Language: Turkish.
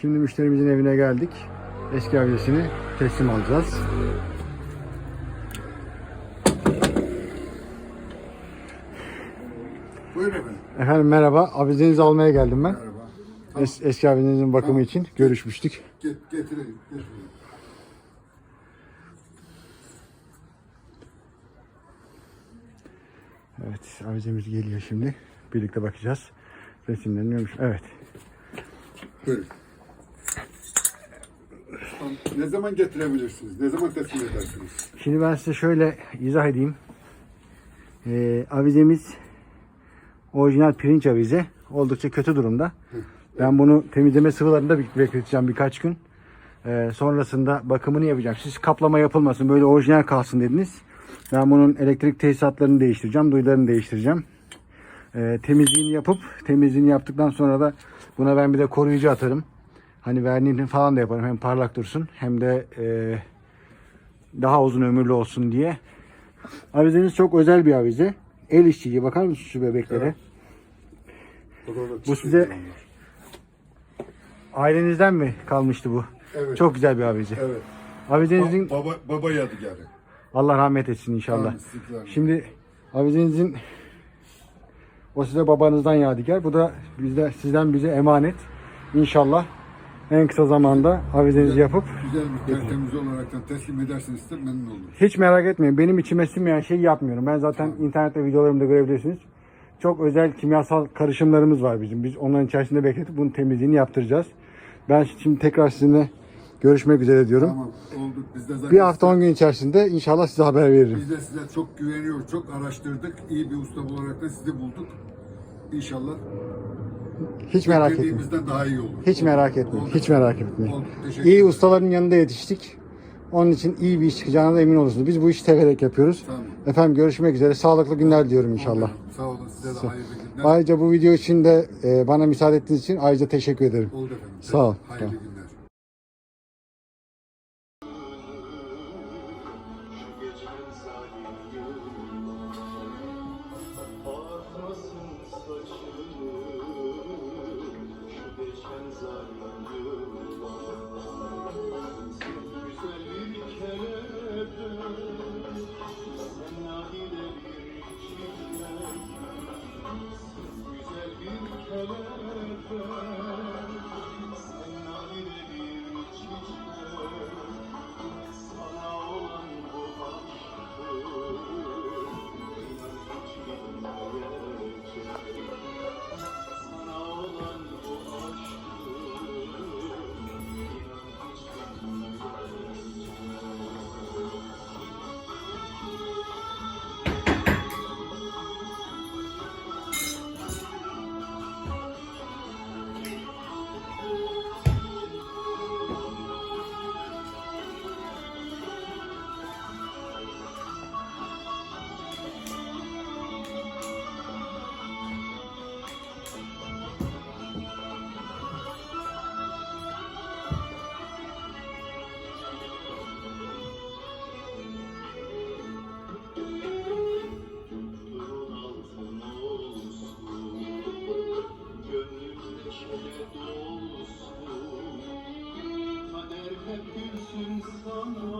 Şimdi müşterimizin evine geldik. Eski avizesini teslim alacağız. Buyurun efendim. Efendim merhaba. Avizenizi almaya geldim ben. Merhaba. Es- eski avizenizin bakımı için görüşmüştük. Get, getireyim. getireyim. Evet avizemiz geliyor şimdi. Birlikte bakacağız. Resimlerini görmüş. Evet. Buyurun. Ne zaman getirebilirsiniz? Ne zaman teslim edersiniz? Şimdi ben size şöyle izah edeyim. Ee, avizemiz orijinal pirinç avize. Oldukça kötü durumda. Ben bunu temizleme sıvılarında bekleteceğim birkaç gün. Ee, sonrasında bakımını yapacağım. Siz kaplama yapılmasın böyle orijinal kalsın dediniz. Ben bunun elektrik tesisatlarını değiştireceğim. Duyularını değiştireceğim. Ee, temizliğini yapıp temizliğini yaptıktan sonra da buna ben bir de koruyucu atarım. Hani verniğini falan da yaparım. Hem parlak dursun hem de e, daha uzun ömürlü olsun diye. Avizeniz çok özel bir avize. El işçiliği bakar mısınız şu bebeklere? Evet. Bu size-. Ailenizden mi kalmıştı bu? Evet. Çok güzel bir avize. Evet. Avizenizin Ba- baba, baba yadigarı. Allah rahmet etsin inşallah. Amin. Şimdi avizenizin o size babanızdan yadigar. Bu da bizde sizden bize emanet. İnşallah en kısa zamanda avizenizi yapıp Güzel bir tertemiz olaraktan teslim ederseniz de memnun olurum. Hiç merak etmeyin. Benim içime sinmeyen şeyi yapmıyorum. Ben zaten internette videolarımda görebilirsiniz. Çok özel kimyasal karışımlarımız var bizim. Biz onların içerisinde bekletip bunun temizliğini yaptıracağız. Ben şimdi tekrar sizinle görüşmek üzere diyorum. Tamam oldu. Biz de zaten Bir hafta 10 gün içerisinde inşallah size haber veririm. Biz de size çok güveniyoruz. Çok araştırdık. İyi bir usta olarak da sizi bulduk. İnşallah Hiç merak etmeyin. daha iyi olur. Hiç merak etmeyin. Hiç merak etmeyin. İyi ustaların yanında yetiştik. Onun için iyi bir iş çıkacağına da emin olursunuz. Biz bu işi severek yapıyoruz. Tamam. Efendim görüşmek üzere. Sağlıklı günler diyorum inşallah. Sağ olun. Size de hayırlı günler. Ayrıca bu video için de e, bana müsaade ettiğiniz için ayrıca teşekkür ederim. Oldu efendim. Sağ ol. Hayırlı günler. Kader hep gülsün sana.